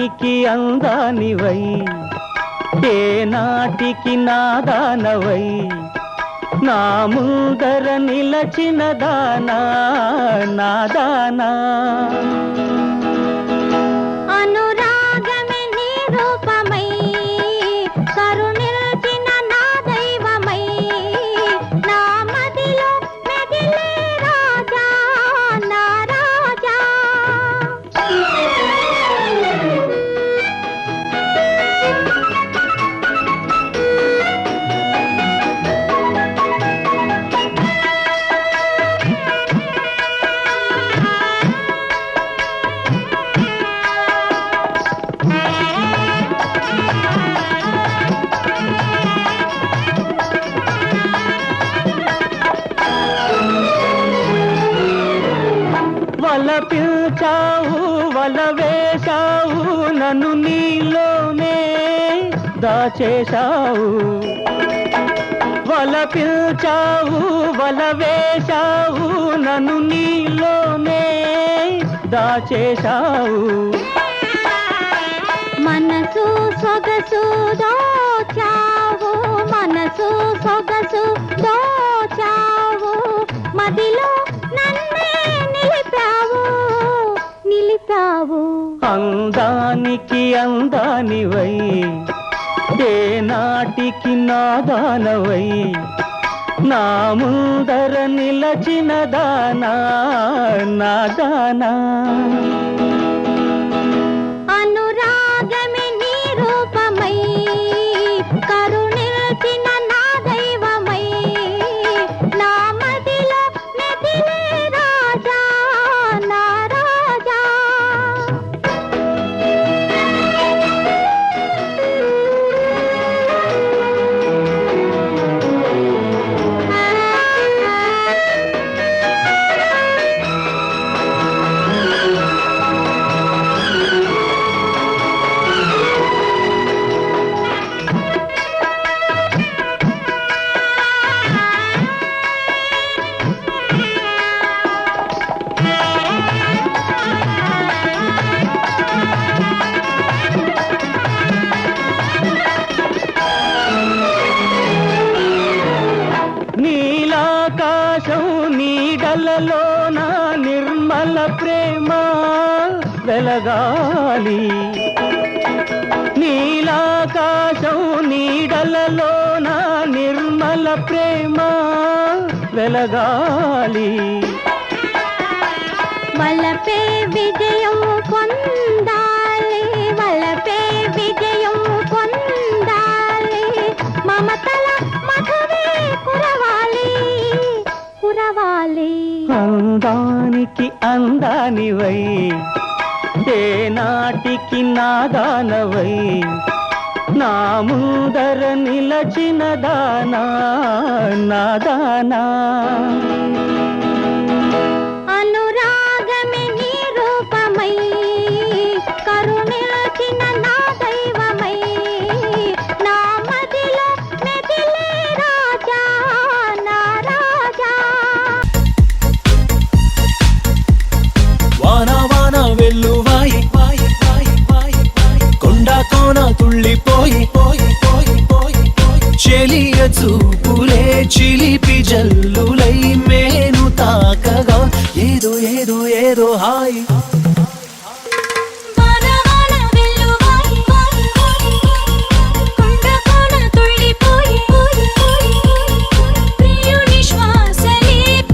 అందానికి అందానివై ఏ నాటికి నాదానవై నా ముందర నిలచిన దానా నాదానా. అనురాగమే నీ రూపమై వల పిల్చావు వల వేశావు నన్ను నీలోనే దాచేశావు. వల పిల్చావు వల వేశావు నన్ను నీలోనే దాచేశావు. మనసు సొగసు దోచావు మనసు సొగసు దోచావు మదిలో నన్ను నిలిపావు అందానికి అందానివై ఏ నాటికి నాదానవై నా ముందర నిలచిన దానా నాదానా నీడలలో నా నిర్మల ప్రేమ వెలగాలి. నీలాకాశం నీడలలో నా నిర్మల ప్రేమ వెలగాలి. వలపే విజయం అందానికి అందానివై ఏ నాటికి నాదానవై నా ముందర నిలచిన దానా నాదానా నా కోన తుళ్ళిపోయి పోయి పోయి పోయి పోయి. చెలియ చూపులే చిలిపి జల్లులై మేను తాకగా. ఏదో ఏదో ఏదో హాయి.